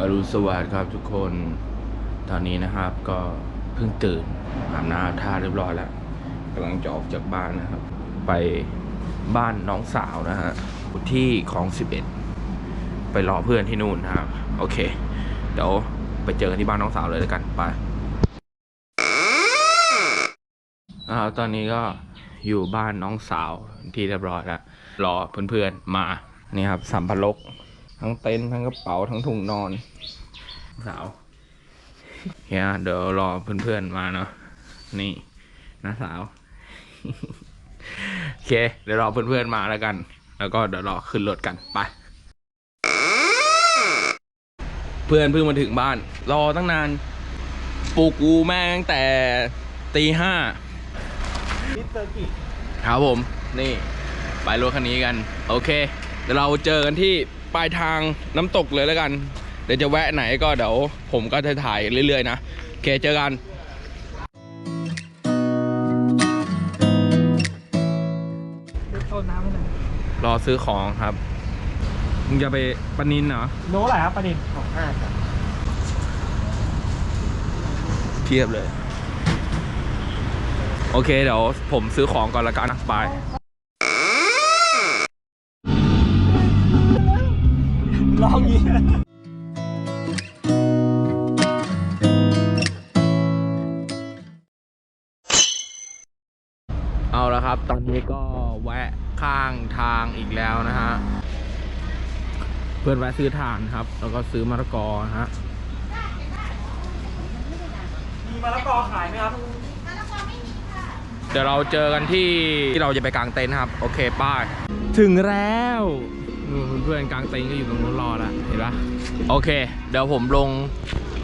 อรุณสวัสดิ์ครับทุกคน ตอนนี้นะครับก็เพิ่งตื่นอาบน้ำท่าเรียบร้อยแล้วกำลังจะออกจากบ้านนะครับ ไปบ้านน้องสาวนะฮะที่ของสิบเอ็ดไปรอเพื่อนที่นู่นนะครับ โอเค เดี๋ยวไปเจอกันที่บ้านน้องสาวเลยแล้วกันไปอ่าตอนนี้ก็อยู่บ้านน้องสาวที่เรียบร้อยแล้วรอเพื่อนๆมานี่ครับสัมภาระ ทั้งเต็นท์ทั้งกระเป๋าทั้งถุงนอน สาวเฮียเดี๋ยวรอเพื่อนๆมาเนาะนี่นะสาวโอเค เดี๋ยวรอเพื่อนๆมาแล้วกัน แล้วก็เดี๋ยวรอขึ้นรถกันไปเพื่อนเพิ่งมาถึงบ้าน รอตั้งนานปลุกกูแม่งตั้งแต่ตีห้ามิสเตอร์กิจครับผม นี่ ไปรถคันนี้กัน โอเค เดี๋ยวเราเจอกันที่ ปลายทางน้ำตกเลยแล้วกัน เดี๋ยวจะแวะไหนก็เดี๋ยวผมก็จะถ่ายเรื่อยๆนะโอเคเจอกันเด็กต้นน้ำให้หน่อยรอซื้อของครับ มึงจะไปปนินเหรอโน้อะไรครับประเด็นของห้าครับเทียบเลย โอเคเดี๋ยวผมซื้อของก่อนละกันนะบาย ลองนี้เอาละครับ ตอนนี้ก็แวะข้างทางอีกแล้วนะฮะ เพื่อนแวะซื้อถ่านครับ แล้วก็ซื้อมะละกอนะฮะ มีมะละกอขายไหมครับ เดี๋ยวเราเจอกันที่ที่เราจะไปกางเต็นท์ครับ โอเคป้าย ถึงแล้วนู่น เพื่อนๆกางเต็นท์ก็อยู่ตรงนู้นรอแล้วเห็นปะโอเค เดี๋ยวผมลง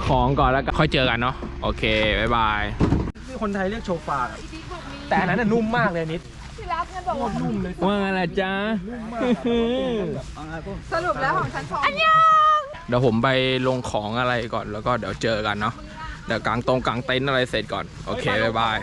ของก่อนแล้วก็ค่อยเจอกันเนาะโอเคบ๊ายบายที่คนไทยเรียกโชฟาครับแต่อันนั้นน่ะนุ่มมากเลยนิดที่รับเงินบอกว่านุ่มเลยว่าไงล่ะจ๊ะสรุปแล้วของฉันของอันยเดี๋ยวผมไปลงของอะไรก่อนแล้วก็เดี๋ยวเจอกันเนาะเดี๋ยวกางตรงกางเต็นท์อะไรเสร็จก่อน โอเคบ๊ายบาย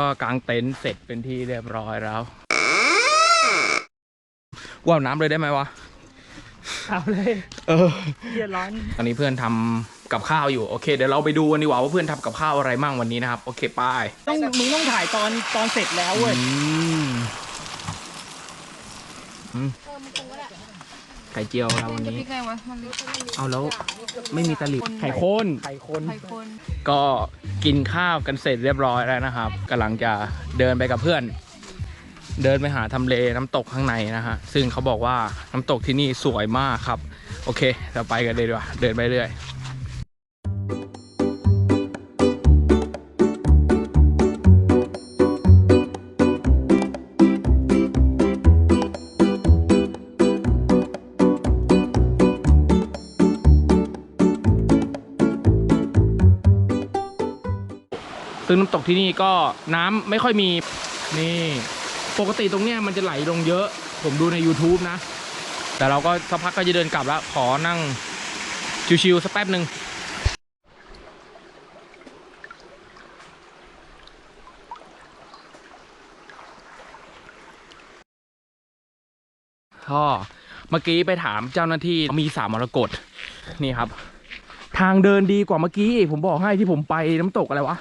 ก็กางเต็นท์เสร็จเป็นที่เรียบร้อยแล้วว่าวน้ำเลยได้ไหมวะเอาเลยเออเย็นร้อนตอนนี้เพื่อนทำกับข้าวอยู่โอเคเดี๋ยวเราไปดูกันดีกว่าว่าเพื่อนทำกับข้าวอะไรมั่งวันนี้นะครับ โอเคไป้ายต้องมึงต้องถ่ายตอนตอนเสร็จแล้วเว้ยเออมันคงก็ ได้ไข่เจียวเราวันจะนี้พริกไงวะมันมีเอาแล้วไม่มีตะหลิวไข่ข้น ไข่คน ไข่คนก็กินข้าวกันเสร็จเรียบร้อยแล้วนะครับกำลังจะเดินไปกับเพื่อน เดินไปหาทำเลน้ำตกข้างในนะฮะซึ่งเขาบอกว่าน้ำตกที่นี่สวยมากครับ โอเค เราไปกันเลยดีกว่าเดินไปเรื่อย ซึ่งน้ำตกที่นี่ก็น้ำไม่ค่อยมีนี่ปกติตรงเนี้ยมันจะไหลลงเยอะ ผมดูใน YouTube นะ แต่เราก็สักพักก็จะเดินกลับแล้ว ขอนั่งชิวๆสักแป๊บหนึ่งก็เมื่อกี้ไปถามเจ้าหน้าที่มีสามมรกตนี่ครับ ทางเดินดีกว่าเมื่อกี้ ผมบอกให้ที่ผมไปน้ำตกอะไรวะ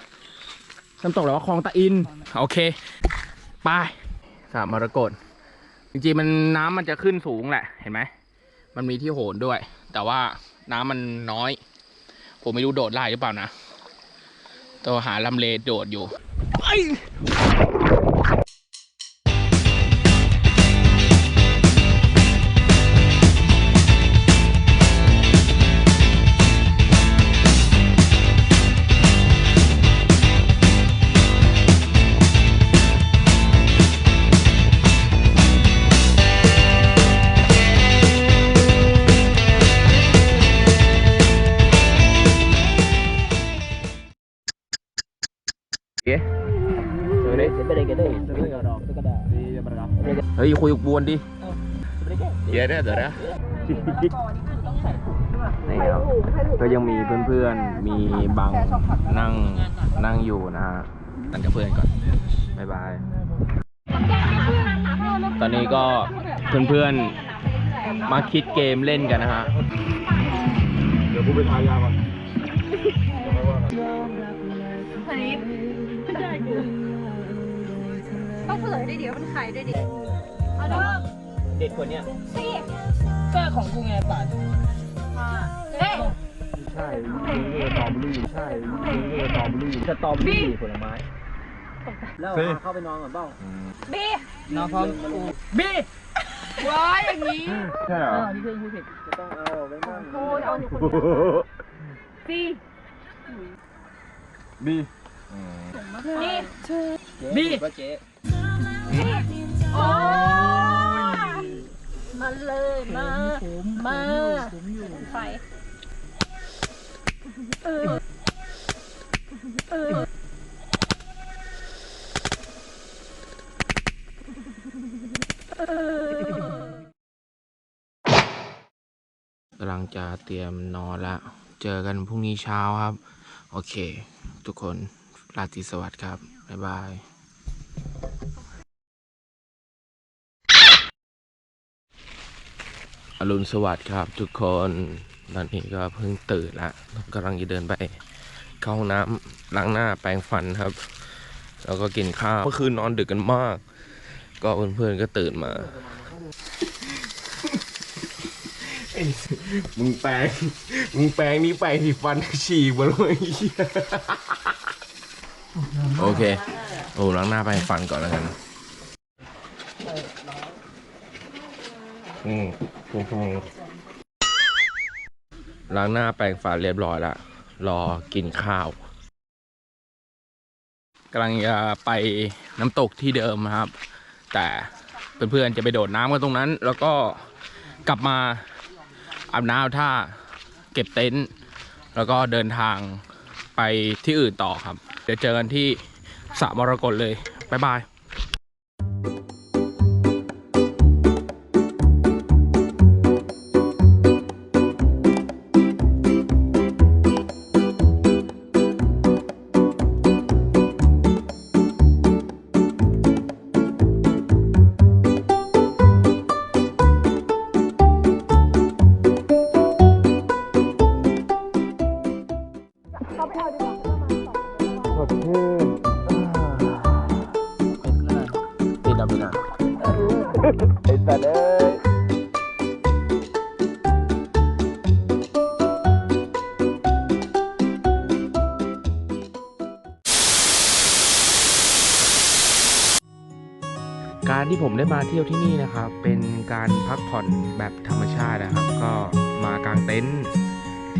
น้ำตกอะไรวะคลองตะอิน โอเค ไปสามมรกตจริงๆมันน้ำมันจะขึ้นสูงแหละ เห็นไหม มันมีที่โหนด้วย แต่ว่าน้ำมันน้อย ผมไม่รู้โดดได้หรือเปล่านะ ตัวหาลำเลโดดอยู่ ไป เฮ้ยคุยกับบวนดิเดี๋ยวนะเดี๋ยวนะนี่ครับก็ยังมีเพื่อนๆ มีบางนั่งนั่งอยู่นะฮะนั่งกับเพื่อนก่อนบ๊ายบาย ตอนนี้ก็เพื่อนๆ มาคิดเกมเล่นกันนะฮะ เดี๋ยวกูไปทายาก่อนอันนี้ต้อง เฉลยได้เดี๋ยวมันใครได้ดิเอาเริ่มเด็กคนเนี้ยสี่ก็ของกูไงป่าห้าเฮ้ยใช่นี่สตรอเบอรี่ใช่นี่สตรอเบอรี่สตรอเบอรี่ผลไม้แล้วเข้าไปนอนก่อนเปล่าบีนอนพร้อมบีว้ายอย่างนี้ใช่เหรอนี่เพื่อนพูดผิดจะต้องเอาไปนั่งโอ้ยเอาอยู่คนเดียวสี่บีนี่บีว่าเจ๊ โอ้ยมาเลยมามาไฟเออเออกำลังจะเตรียมนอนแล้วเจอกันพรุ่งนี้เช้าครับ โอเค ทุกคนราตรีสวัสดิ์ครับ บ๊ายบาย อรุณสวัสดิ์ครับทุกคนตอนนี้ก็เพิ่งตื่นละกำลังจะเดินไปเข้าห้องน้ำล้างหน้าแปรงฟันครับ แล้วก็กินข้าวเมื่อคืนนอนดึกกันมาก ก็เพื่อนๆก็ตื่นมามึงแปลงมึงแปลงนี่แปลงที่ฟันฉีกหมดเลยเหี้ยโอเค โอ้ล้างหน้าแปรงฟันก่อนแล้วกัน อืมล้างหน้าแปรงฟันเรียบร้อยแล้วรอกินข้าวกำลังจะไปน้ำตกที่เดิมนะครับ แต่เพื่อนๆจะไปโดดน้ำกันตรงนั้น แล้วก็กลับมาอาบน้ำท่าเก็บเต็นท์แล้วก็เดินทางไปที่อื่นต่อครับ เดี๋ยวเจอกันที่สระมรกตเลย บ๊ายบาย สดชื่นปิดเอาไปนะไอ้สัตว์เอ้ยการที่ผมได้มาเที่ยวที่นี่นะครับ เป็นการพักผ่อนแบบธรรมชาตินะครับ ก็มากางเต็นท์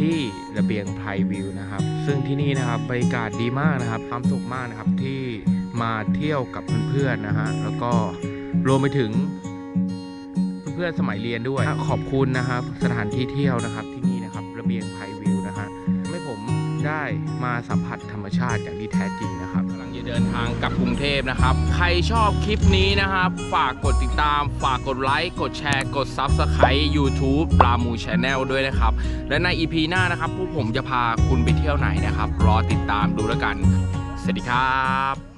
ที่ระเบียงไพรวิวนะครับ ซึ่งที่นี่นะครับบรรยากาศดีมากนะครับความสุขมากนะครับที่มาเที่ยวกับเพื่อนๆนะฮะแล้วก็รวมไปถึงเพื่อนๆสมัยเรียนด้วยขอบคุณนะครับ สถานที่เที่ยวนะครับที่นี่นะครับ ระเบียงไพรวิวนะฮะทำให้ผมได้มาสัมผัสธรรมชาติอย่างที่แท้จริงนะครับ เดินทางกลับกรุงเทพนะครับ ใครชอบคลิปนี้นะครับ ฝากกดติดตาม ฝากกดไลค์ กดแชร์ กด Subscribe YouTube ปลามูชแนลด้วยนะครับ และใน EP หน้านะครับ พวกผมจะพาคุณไปเที่ยวไหนนะครับ รอติดตามดูแล้วกัน สวัสดีครับ